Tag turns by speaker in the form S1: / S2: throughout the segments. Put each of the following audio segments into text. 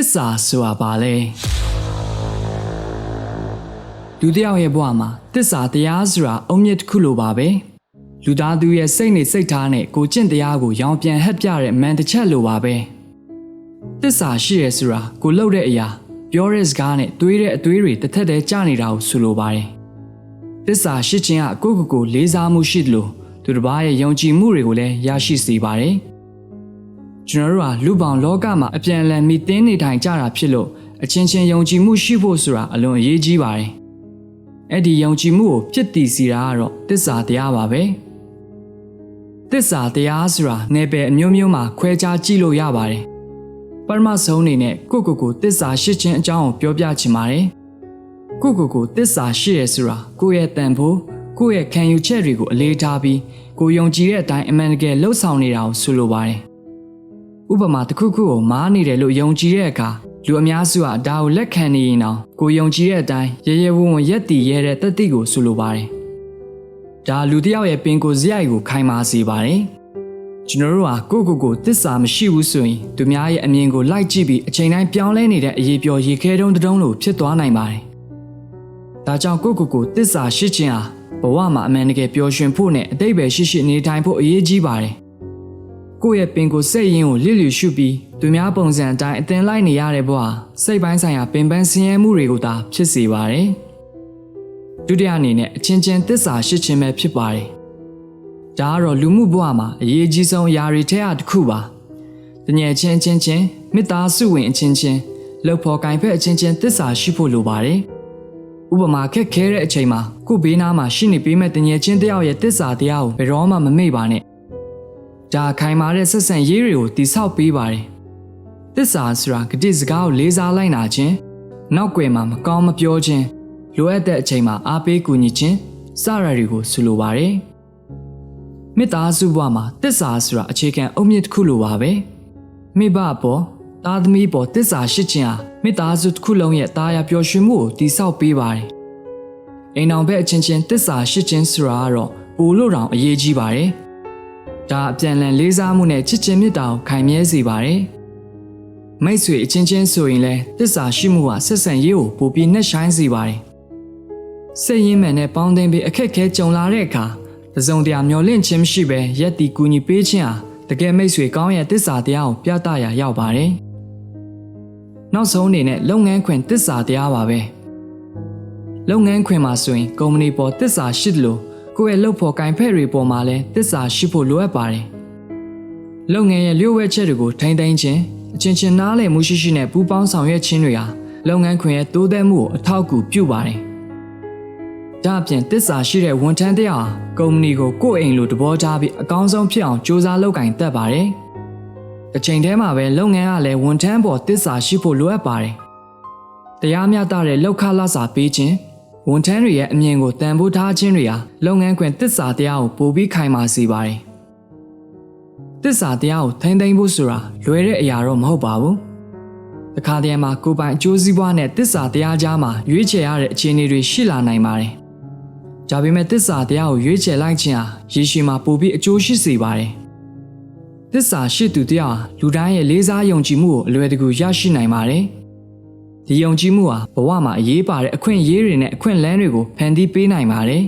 S1: စ္စာဆိုတာဘာလဲလူတစ်ယောက်ရဲ့ဘဝမှာတစ္ဆာတရားဆိုတာအုံမြင့်တစ်ခုလိုပါပဲလူသားသူရဲ့စိတ်နဲ့စိတ်ထားနဲ့ကိုကျင့်တရားကိုရောင်ပြန်ဟပ်ပြတဲ့မန်တစ်ချက်လိုပါပဲတစ္ဆာရှိရဆိုတာကိုလှုပ်တဲ့အရာပြောတဲ့စကားနဲ့တွေးတဲ့အတွေးတွေတစ်ထက်တည်းကြာနေတာကိုဆိုလိုပါတယ်တစ္ဆာရှိခြင်းကကိုယ့်ကိုယ်ကိုလေးစားမှုရှိတယ်လို့သူတစ်ပါးရဲ့ယုံကြည်မှုတွေကိုလည်းရရှိစေပါတယ် ကျွန်တော်တို့ဟာလူပောင်လောကမှာအပြန်အလှန်မိတင်းနေထိုင်ကြတာဖြစ်လို့အချင်းချင်းယုံကြည်မှုရှိဖို့ဆိုတာအလွန်အရေးကြီးပါတယ်။အဲ့ဒီယုံကြည်မှုကိုဖြစ်တည်စီတာကတော့တစ္ဆာတရားပါပဲ။တစ္ဆာတရားဆိုတာနယ်ပယ်အမျိုးမျိုးမှာခွဲခြားကြည့်လို့ရပါတယ်။ပရမဆုံးအနေနဲ့ကိုယ့်ကိုယ်ကိုတစ္ဆာရှိခြင်းအကြောင်းကိုပြောပြချင်ပါတယ်။ကိုယ့်ကိုယ်ကိုတစ္ဆာရှိရဆိုတာကိုယ့်ရဲ့တန်ဖိုးကိုယ့်ရဲ့ခံယူချက်တွေကိုအလေးထားပြီးကိုယ်ယုံကြည်တဲ့အတိုင်းအမှန်တကယ်လှုပ်ဆောင်နေတာကိုဆိုလိုပါတယ်။ ဥပမာတစ်ခုခုကိုမားနေတယ်လို့ယုံကြည်တဲ့အခါလူအများစုကဒါကိုလက်ခံနေရင်တော့ကိုယုံကြည်တဲ့အတိုင်းရရဝံဝံရက်တည်ရတဲ့တတိကိုဆိုလိုပါတယ်။ဒါလူတစ်ယောက်ရဲ့ပင်ကိုယ်စရိုက်ကိုခိုင်မာစေပါတယ်။ကျွန်တော်တို့ဟာကိုယ့်ကိုယ်ကိုတစ္ဆာမရှိဘူးဆိုရင်သူများရဲ့အမြင်ကိုလိုက်ကြည့်ပြီးအချိန်တိုင်းပြောင်းလဲနေတဲ့အရေးပြောရေခဲတုံးတုံးလို့ဖြစ်သွားနိုင်ပါတယ်။ဒါကြောင့်ကိုယ့်ကိုယ်ကိုတစ္ဆာရှိခြင်းဟာဘဝမှာအမှန်တကယ်ပျော်ရွှင်ဖို့နဲ့အတိတ်ပဲရှိရှိနေထိုင်ဖို့အရေးကြီးပါတယ်။ ကိုယ့်ရဲ့ပင်ကိုယ်စိတ်ရင်းကိုလစ်လျူရှုပြီးသူများပုံစံအတိုင်းအသင်လိုက်နေရတဲ့ဘဝစိတ်ပိုင်းဆိုင်ရာပင်ပန်းဆင်းရဲမှုတွေကိုသာဖြစ်စေပါတယ်။ဒုတိယအနေနဲ့အချင်းချင်းသစ္စာရှိခြင်းပဲဖြစ်ပါတယ်။ဒါကတော့လူမှုဘဝမှာအရေးကြီးဆုံးအရာတွေထဲအတစ်ခုပါ။တငယ်ချင်းချင်းချင်းမေတ္တာစုဝင်အချင်းချင်းလှုပ်ဖော်ကင်ဖက်အချင်းချင်းသစ္စာရှိဖို့လိုပါတယ်။ဥပမာခက်ခဲတဲ့အချိန်မှာကို့ဘေးနားမှာရှိနေပေးမဲ့တငယ်ချင်းတယောက်ရဲ့သစ္စာတရားကိုဘယ်တော့မှမမေ့ပါနဲ့။ ဒါခိုင်မာတဲ့ဆက်ဆံရေးတွေကိုတိဆောက်ပေးပါတယ်။သစ္စာဆိုတာဂတိစကားကိုလေးစားလိုက်နာခြင်းနောက်ွယ်မှာမကောင်းမပြောခြင်းလိုအပ်တဲ့အချိန်မှာအားပေးကူညီခြင်းစရတွေကိုဆိုလိုပါတယ်။မေတ္တာစုဘဝမှာသစ္စာဆိုတာအခြေခံအုတ်မြစ်တစ်ခုလိုပါပဲ။မိဘပေါ်သားသမီးပေါ်သစ္စာရှိခြင်းဟာမေတ္တာစုတစ်ခုလုံးရဲ့တာယာပျော်ရွှင်မှုကိုတိဆောက်ပေးပါတယ်။အိမ်အောင်ဘက်အချင်းချင်းသစ္စာရှိခြင်းဆိုတာကတော့ပိုလို့တောင်အရေးကြီးပါတယ်။ ဒါအပြန်အလှန်လေးစားမှုနဲ့ချစ်ချင်းမေတ္တာကိုခိုင်မြဲစေပါတယ်။မိတ်ဆွေအချင်းချင်းဆိုရင်လည်းတစ္ဆာရှိမှုဟာဆက်ဆံရေးကိုပိုပြီးနှက်ဆိုင်စေပါတယ်။စိတ်ရင်းမှန်နဲ့ပေါင်းသင်းပြီးအခက်ခဲကြုံလာတဲ့အခါတစုံတရာမျောလင့်ခြင်းမရှိဘဲရက်တီကူညီပေးခြင်းဟာတကယ်မိတ်ဆွေကောင်းရဲ့တစ္ဆာတရားကိုပြသရာရောက်ပါတယ်။နောက်ဆုံးအနေနဲ့လုပ်ငန်းခွင်တစ္ဆာတရားပါပဲ။လုပ်ငန်းခွင်မှာဆိုရင်ကုမ္ပဏီပေါ်တစ္ဆာရှိတယ်လို့ ကိုယ့်ရဲ့လုပ်ဖို့ကင်ဖက်တွေပေါ်မှာလည်းတစ္ဆာရှိဖို့လိုအပ်ပါတယ်။လုပ်ငန်းရဲ့လျှို့ဝှက်ချက်တွေကိုထိန်းသိမ်းခြင်းအချင်းချင်းနားလည်မှုရှိရှိနဲ့ပူးပေါင်းဆောင်ရွက်ခြင်းတွေဟာလုပ်ငန်းခွင်ရဲ့တိုးတက်မှုကိုအထောက်အကူပြုပါတယ်။ဒါအပြင်တစ္ဆာရှိတဲ့ဝန်ထမ်းတစ်ယောက်ဟာကုမ္ပဏီကိုကိုယ့်အိမ်လိုတဘောထားပြီးအကောင်းဆုံးဖြစ်အောင်စ조사လုပ်ကင်တတ်ပါတယ်။တစ်ချိန်တည်းမှာပဲလုပ်ငန်းကလည်းဝန်ထမ်းပေါ်တစ္ဆာရှိဖို့လိုအပ်ပါတယ်။တရားမျှတတဲ့လောက်ခလာစာပေးခြင်း ဝန်ထမ်းတွေရဲ့အမြင်ကိုတန်ဖိုးထားခြင်းတွေဟာလုပ်ငန်းခွင်တစ္ဆာတရားကိုပိုပြီးခိုင်မာစေပါတယ်။တစ္ဆာတရားကိုထိမ့်သိမ်းဖို့ဆိုတာလွယ်တဲ့အရာတော့မဟုတ်ပါဘူး။တခါတည်းမှာကိုယ်ပိုင်အကျိုးစီးပွားနဲ့တစ္ဆာတရားကြားမှာရွေးချယ်ရတဲ့အခြေအနေတွေရှိလာနိုင်ပါတယ်။ဒါပေမဲ့တစ္ဆာတရားကိုရွေးချယ်လိုက်ခြင်းဟာရေရှည်မှာပိုပြီးအကျိုးရှိစေပါတယ်။တစ္ဆာရှိသူတရားဟာလူတိုင်းရဲ့လေးစားယုံကြည်မှုကိုအလွယ်တကူရရှိနိုင်ပါတယ်။ ဒီယုံကြည်မှုဟာဘဝမှာအရေးပါတဲ့အခွင့်အရေးတွေနဲ့အခွင့်အလမ်းတွေကိုဖန်တီးပေးနိုင်ပါတယ်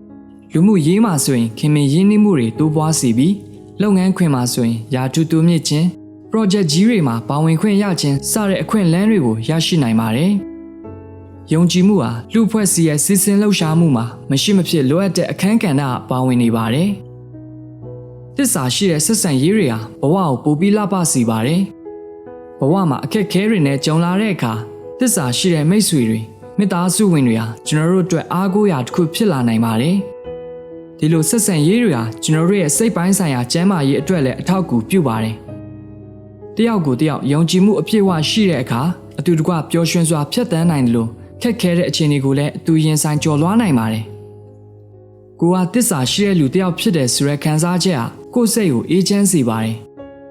S1: ။လူမှုရေးမှာဆိုရင်ခင်မင်ရင်းနှီးမှုတွေတိုးပွားစေပြီးလုပ်ငန်းခွင်မှာဆိုရင်ယာတူတိုးမြင့်ခြင်း project ကြီးတွေမှာပါဝင်ခွင့်ရခြင်းစတဲ့အခွင့်အလမ်းတွေကိုရရှိနိုင်ပါတယ်။ယုံကြည်မှုဟာလူဖွဲ့စည်းရဲ့စီစဉ်လှုပ်ရှားမှုမှာမရှိမဖြစ်လိုအပ်တဲ့အခန်းကဏ္ဍပါဝင်နေပါတယ်။သစ္စာရှိတဲ့ဆက်ဆံရေးတွေဟာဘဝကိုပိုပြီးလှပစေပါတယ်။ဘဝမှာအခက်အခဲတွေနဲ့ကြုံလာတဲ့အခါ သစ္စာရှိတဲ့မိတ်ဆွေတွေမိသားစုဝင်တွေဟာကျွန်တော်တို့အတွက်အားကိုးရာတစ်ခုဖြစ်လာနိုင်ပါတယ်။ဒီလိုဆက်ဆံရေးတွေဟာကျွန်တော်တို့ရဲ့စိတ်ပိုင်းဆိုင်ရာကျန်းမာရေးအတွက်လည်းအထောက်အကူပြုပါတယ်။တယောက်ကိုတယောက်ယုံကြည်မှုအပြည့်အဝရှိတဲ့အခါအတူတကွပျော်ရွှင်စွာဖြတ်သန်းနိုင်တယ်လို့ခက်ခဲတဲ့အခြေအနေကိုလည်းအတူရင်ဆိုင်ကျော်လွှားနိုင်ပါတယ်။ကိုကတစ္ဆာရှိတဲ့လူတယောက်ဖြစ်တဲ့ဆိုရခံစားချက်ဟာကိုယ်စိတ်ကိုအေးချမ်းစေပါတယ်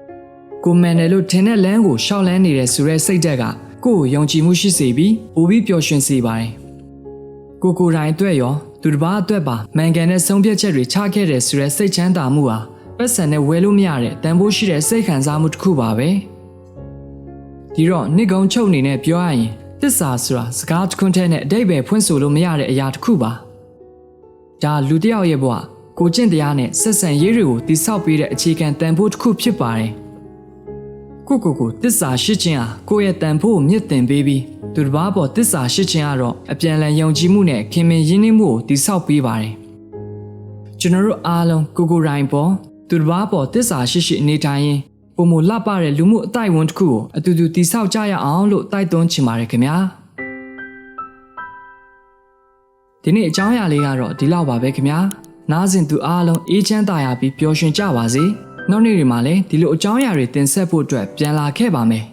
S1: ။ကိုမန်တယ်လို့ထင်တဲ့လမ်းကိုရှောက်လန်းနေတဲ့ဆိုရဲစိတ်ဓာတ်က ကိုယ့်ကိုယုံကြည်မှုရှိစေပြီးပိုပြီးပျော်ရွှင်စေပါတယ်။ကိုကိုယ်တိုင်အတွက်ရောသူတစ်ပါးအတွက်ပါမှန်ကန်တဲ့ဆုံးဖြတ်ချက်တွေချခဲ့တဲ့ဆိုတဲ့စိတ်ချမ်းသာမှုဟာပတ်စံနဲ့ဝယ်လို့မရတဲ့တန်ဖိုးရှိတဲ့စိတ်ခံစားမှုတစ်ခုပါပဲ။ဒီတော့နှစ်ကုံချုပ်အနေနဲ့ပြောရရင်တစ္ဆာဆိုတာစကားတစ်ခွန်းတည်းနဲ့အတိတ်ပဲဖွင့်ဆိုလို့မရတဲ့အရာတစ်ခုပါဒါလူတစ်ယောက်ရဲ့ဘဝကိုကျင့်တရားနဲ့ဆက်ဆံရေးတွေကိုတိဆောက်ပေးတဲ့အခြေခံတန်ဖိုးတစ်ခုဖြစ်ပါတယ် ကိုကိုကိုတစ္ဆာရှိခြင်းဟာကိုယ့်ရဲ့တန်ဖိုးကိုမြင့်တင်ပေးပြီးသူတစ်ပါးပေါ်တစ္ဆာရှိခြင်းကတော့အပြန်အလှန်ယုံကြည်မှုနဲ့ခင်မင်ရင်းနှီးမှုကိုတိဆောက်ပေးပါတယ်ကျွန်တော်တို့အားလုံးကိုကိုရိုင်းပေါ်သူတစ်ပါးပေါ်တစ္ဆာရှိရှိအနေထိုင်ရင်ပုံမလှပတဲ့လူမှုအတိုင်းအဝန်တစ်ခုကိုအတူတူတိဆောက်ကြရအောင်လို့တိုက်တွန်းချင်ပါတယ်ခင်ဗျာဒီနေ့အကြောင်းအရာလေးကတော့ဒီလောက်ပါပဲခင်ဗျာနားစဉ်သူအားလုံးအေးချမ်းသာယာပြီးပျော်ရွှင်ကြပါစေ နောက်နေ့တွေမှာလည်းဒီလိုအကြောင်းအရာတွေတင်ဆက်ဖို့အတွက်ပြန်လာခဲ့ပါမယ်